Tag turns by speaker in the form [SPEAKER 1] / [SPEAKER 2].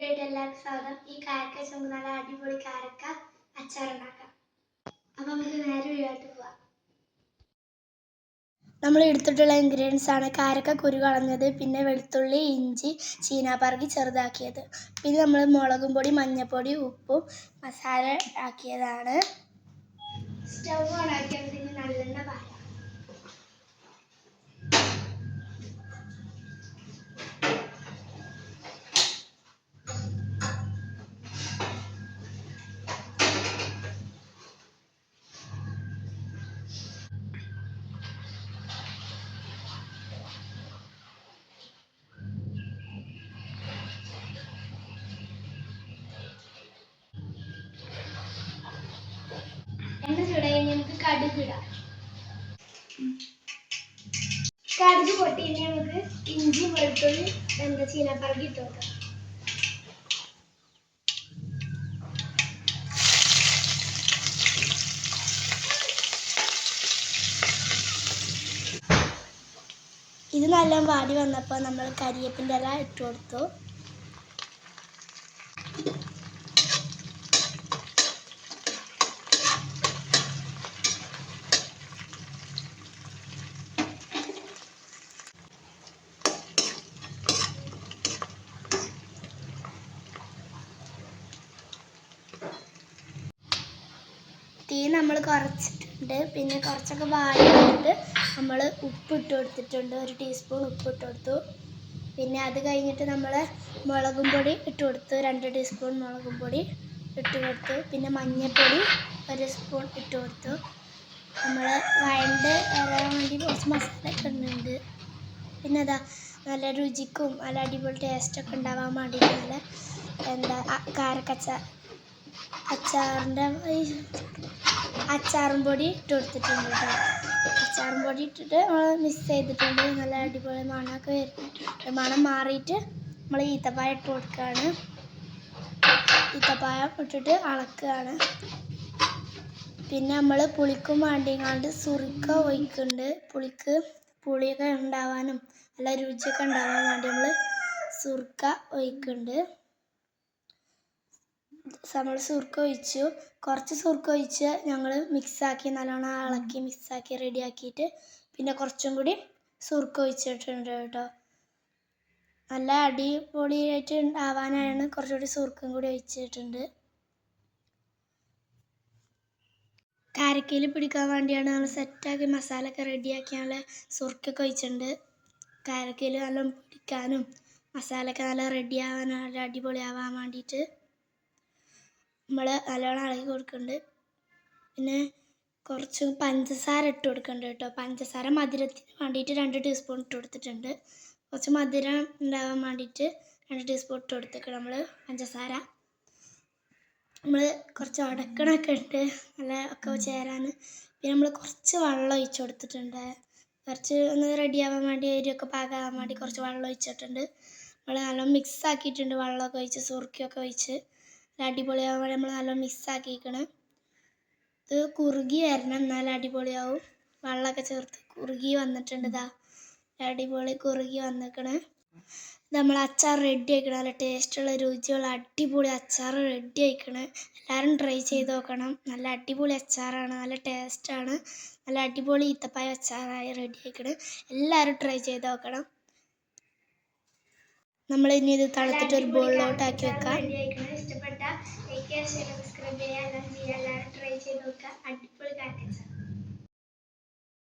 [SPEAKER 1] വീഡിയോയുടെ എല്ലാവർക്കും സ്വാഗതം. ഈ കാരക്ക ചുമക്ക് നല്ല അടിപൊളി കാരക്ക അച്ചാറുണ്ടാക്കാം. അപ്പം നമുക്ക് നേരെ വീടായിട്ട് പോവാം. നമ്മൾ എടുത്തിട്ടുള്ള ഇൻഗ്രീഡിയൻസ് ആണ് കാരക്ക കുരു കളഞ്ഞത് പിന്നെ വെളുത്തുള്ളി ഇഞ്ചി ചീനാപ്പറക്കി ചെറുതാക്കിയത്. പിന്നെ നമ്മൾ മുളകും പൊടി മഞ്ഞൾപ്പൊടി ഉപ്പും മസാല ആക്കിയതാണ്. സ്റ്റവ് ഓൺ ആക്കിയാൽ നല്ലെണ്ണ പാരാം എണ്ണ ചൂടായി നമുക്ക് കടുക് ഇടാം. കടുക് പൊട്ടി നമുക്ക് ഇഞ്ചി വെളുത്തുള്ളി എന്താ ചീനപ്പറക്കി ഇട്ട് ഇത് നല്ല വാടി വന്നപ്പോൾ നമ്മൾ കരിയേപ്പിന്റെ ഇല ഇട്ട് കൊടുത്തു. തീ നമ്മൾ കുറച്ചിട്ടുണ്ട്. പിന്നെ കുറച്ചൊക്കെ വാടി നമ്മൾ ഉപ്പിട്ട് കൊടുത്തിട്ടുണ്ട്. ഒരു ടീസ്പൂൺ ഉപ്പിട്ട് കൊടുത്തു. പിന്നെ അത് കഴിഞ്ഞിട്ട് നമ്മൾ മുളകും പൊടി ഇട്ട് കൊടുത്തു. രണ്ട് ടീസ്പൂൺ മുളകും പൊടി ഇട്ട് കൊടുത്തു. പിന്നെ മഞ്ഞൾപ്പൊടി ഒരു സ്പൂൺ ഇട്ട് കൊടുത്തു. നമ്മൾ വഴണ്ട് വരാൻ വേണ്ടി കുറച്ച് മസാല ഒക്കെ ഇടുന്നുണ്ട്. പിന്നെ അതാ നല്ല രുചിക്കും നല്ല അടിപൊളി ടേസ്റ്റൊക്കെ ഉണ്ടാവാൻ വേണ്ടിയിട്ട് നല്ല എന്താ കാരക്കച്ച അച്ചാറിന്റെ അച്ചാറും പൊടി ഇട്ട് കൊടുത്തിട്ടുണ്ട് കേട്ടോ അച്ചാറും പൊടി ഇട്ടിട്ട് നമ്മൾ മിക്സ് ചെയ്തിട്ടുണ്ട്. നല്ല അടിപൊളി മണമൊക്കെ വരുന്നുണ്ട്. മണം മാറിയിട്ട് നമ്മൾ ഈത്തപ്പായ ഇട്ട് കൊടുക്കുകയാണ് ഈത്തപ്പായം ഇട്ടിട്ട് അളക്കുകയാണ്. പിന്നെ നമ്മൾ പുളിക്കും വേണ്ടിങ്ങാണ്ട് സുറുക്ക ഒഴിക്കുന്നുണ്ട്. പുളിക്ക് പുളിയൊക്കെ ഉണ്ടാവാനും നല്ല രുചിയൊക്കെ ഉണ്ടാവാൻ വേണ്ടി നമ്മൾ സുറുക്ക ഒഴിക്കുന്നുണ്ട്. നമ്മൾ സുർക്ക ഒഴിച്ചു. കുറച്ച് സുർക്ക ഒഴിച്ച് ഞങ്ങൾ മിക്സാക്കി നല്ലോണം ഇളക്കി മിക്സാക്കി റെഡിയാക്കിയിട്ട് പിന്നെ കുറച്ചും കൂടി സുർക്ക ഒഴിച്ചിട്ടുണ്ട് കേട്ടോ. നല്ല അടിപൊളിയായിട്ട് ആവാനാണ് കുറച്ചുകൂടി സുർക്കും കൂടി ഒഴിച്ചിട്ടുണ്ട്. കാരക്കയിൽ പിടിക്കാൻ വേണ്ടിയാണ് നമ്മൾ സെറ്റാക്കി മസാലയൊക്കെ റെഡിയാക്കി ഞങ്ങൾ സുർക്കൊക്കെ ഒഴിച്ചിട്ടുണ്ട്. കാരക്കയിൽ നല്ല പിടിക്കാനും മസാലയൊക്കെ നല്ല റെഡിയാവാൻ നല്ല അടിപൊളിയാവാൻ വേണ്ടിയിട്ട്. നമ്മൾ നല്ലോണം ഇളകി കൊടുക്കുന്നുണ്ട് പിന്നെ കുറച്ച് പഞ്ചസാര ഇട്ട് കൊടുക്കുന്നുണ്ട് കേട്ടോ. പഞ്ചസാര മധുരത്തിന് വേണ്ടിയിട്ട് രണ്ട് ടീസ്പൂൺ ഇട്ട് കൊടുത്തിട്ടുണ്ട്. കുറച്ച് മധുരം ഉണ്ടാവാൻ വേണ്ടിയിട്ട് രണ്ട് ടീസ്പൂൺ ഇട്ട് കൊടുത്തേക്കണം നമ്മൾ പഞ്ചസാര. നമ്മൾ കുറച്ച് ഉടക്കണൊക്കെ ഉണ്ട് നല്ല ഒക്കെ ചേരാൻ പിന്നെ നമ്മൾ കുറച്ച് വെള്ളം ഒഴിച്ച് കൊടുത്തിട്ടുണ്ട്. കുറച്ച് ഒന്ന് റെഡി ആവാൻ വേണ്ടി എരിയൊക്കെ പാകാവാൻ വേണ്ടി കുറച്ച് വെള്ളം ഒഴിച്ചിട്ടുണ്ട്. നമ്മൾ നല്ല മിക്സ് ആക്കിയിട്ടുണ്ട് വെള്ളമൊക്കെ ഒഴിച്ച് സുറുക്കിയൊക്കെ ഒഴിച്ച്. അടിപൊളിയാവാൻ നമ്മൾ നല്ല മിക്സ് ആക്കിയിരിക്കണം ഇത് കുറുകി വരണം എന്നാൽ അടിപൊളിയാവും. വെള്ളമൊക്കെ ചേർത്ത് കുറുകി വന്നിട്ടുണ്ട് ഇതാ അടിപൊളി കുറുകി വന്നിക്കണ്. നമ്മൾ അച്ചാർ റെഡി ആക്കണം. നല്ല ടേസ്റ്റുള്ള രുചിയുള്ള അടിപൊളി അച്ചാർ റെഡി ആയിക്കണ് എല്ലാവരും ട്രൈ ചെയ്ത് നോക്കണം. നല്ല അടിപൊളി അച്ചാറാണ്. നല്ല ടേസ്റ്റാണ് നല്ല അടിപൊളി ഈത്തപ്പായ അച്ചാറായി റെഡി ആയിക്കണ് എല്ലാവരും ട്രൈ ചെയ്ത് നോക്കണം. നമ്മൾ ഇനി ഇത് തണുത്തിട്ട് ഒരു ബോളിലോട്ടാക്കി വെക്കാം. ഷെയർ സബ്സ്ക്രൈബ് ചെയ്യുക എല്ലാം ചെയ്യുക എല്ലാവരും ട്രൈ ചെയ്ത് നോക്കുക. അടിപൊളി കാറ്റൻസ്